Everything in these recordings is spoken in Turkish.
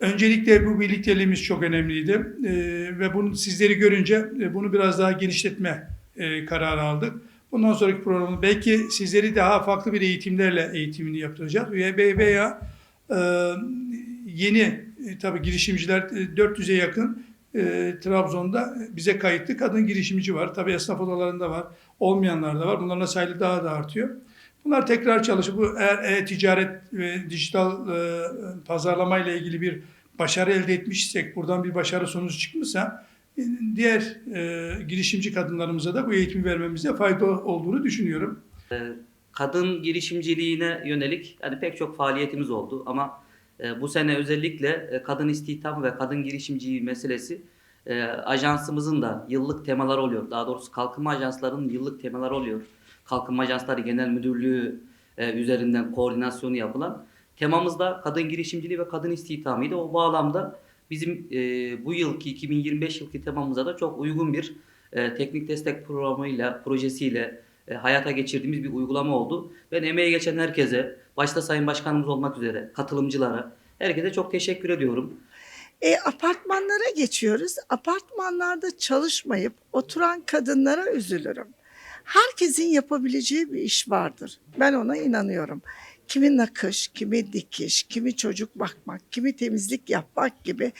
Öncelikle bu birlikteliğimiz çok önemliydi Ee, ve bunu sizleri görünce e, bunu biraz daha genişletme e, kararı aldık. Bundan sonraki programda belki sizleri daha farklı bir eğitimlerle eğitimini yaptıracağız ve veya e, yeni e, tabii girişimciler e, 400'e yakın e, Trabzon'da bize kayıtlı kadın girişimci var. Tabii esnaf odalarında var, olmayanlar da var. Bunların sayısı daha da artıyor. Bunlar tekrar çalışıp bu eğer e-ticaret ve dijital e, pazarlama ile ilgili bir başarı elde etmişsek, buradan bir başarı sonucu çıkmışsa e, diğer e, girişimci kadınlarımıza da bu eğitimi vermemizde fayda olduğunu düşünüyorum. kadın girişimciliğine yönelik hani pek çok faaliyetimiz oldu ama e, bu sene özellikle e, kadın istihdam ve kadın girişimciliği meselesi e, ajansımızın da yıllık temaları oluyor. Daha doğrusu kalkınma ajanslarının yıllık temaları oluyor. Kalkınma Ajansları Genel Müdürlüğü e, üzerinden koordinasyonu yapılan. Temamız da kadın girişimciliği ve kadın istihdamıydı. O bağlamda bizim e, bu yılki 2025 yılki temamıza da çok uygun bir e, teknik destek programıyla, projesiyle hayata geçirdiğimiz bir uygulama oldu. Ben emeği geçen herkese, başta Sayın Başkanımız olmak üzere, katılımcılara, herkese çok teşekkür ediyorum. E, apartmanlara geçiyoruz. Apartmanlarda çalışmayıp oturan kadınlara üzülürüm. Herkesin yapabileceği bir iş vardır. Ben ona inanıyorum. Kimi nakış, kimi dikiş, kimi çocuk bakmak, kimi temizlik yapmak gibi.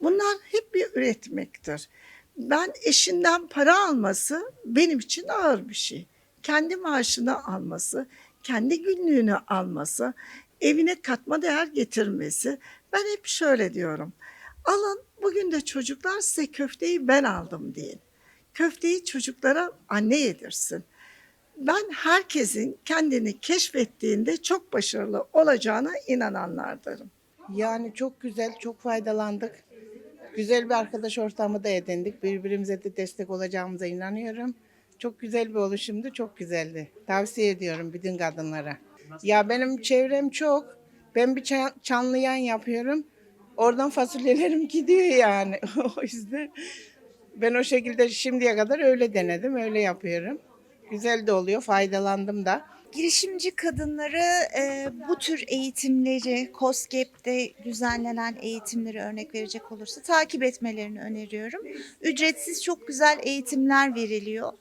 Bunlar hep bir üretmektir. Ben eşinden para alması benim için ağır bir şey. Kendi maaşını alması, kendi günlüğünü alması, evine katma değer getirmesi. Ben hep şöyle diyorum. Alın bugün de çocuklar size köfteyi ben aldım deyin. Köfteyi çocuklara anne yedirsin. Ben herkesin kendini keşfettiğinde çok başarılı olacağına inananlardanım. Yani çok güzel, çok faydalandık. Güzel bir arkadaş ortamı da edindik. Birbirimize de destek olacağımıza inanıyorum. Çok güzel bir oluşumdu, çok güzeldi. Tavsiye ediyorum bütün kadınlara. Ya benim çevrem çok. Ben bir ça- çanlayan yapıyorum. Oradan fasulyelerim gidiyor yani. o yüzden ben o şekilde şimdiye kadar öyle denedim, öyle yapıyorum. Güzel de oluyor, faydalandım da. Girişimci kadınları e, bu tür eğitimleri, COSGAP'te düzenlenen eğitimleri örnek verecek olursa takip etmelerini öneriyorum. Ücretsiz çok güzel eğitimler veriliyor.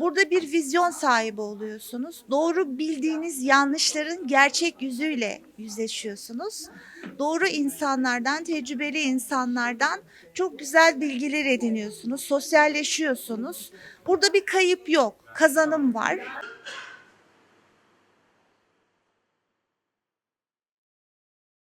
Burada bir vizyon sahibi oluyorsunuz. Doğru bildiğiniz yanlışların gerçek yüzüyle yüzleşiyorsunuz. Doğru insanlardan, tecrübeli insanlardan çok güzel bilgiler ediniyorsunuz, sosyalleşiyorsunuz. Burada bir kayıp yok, kazanım var.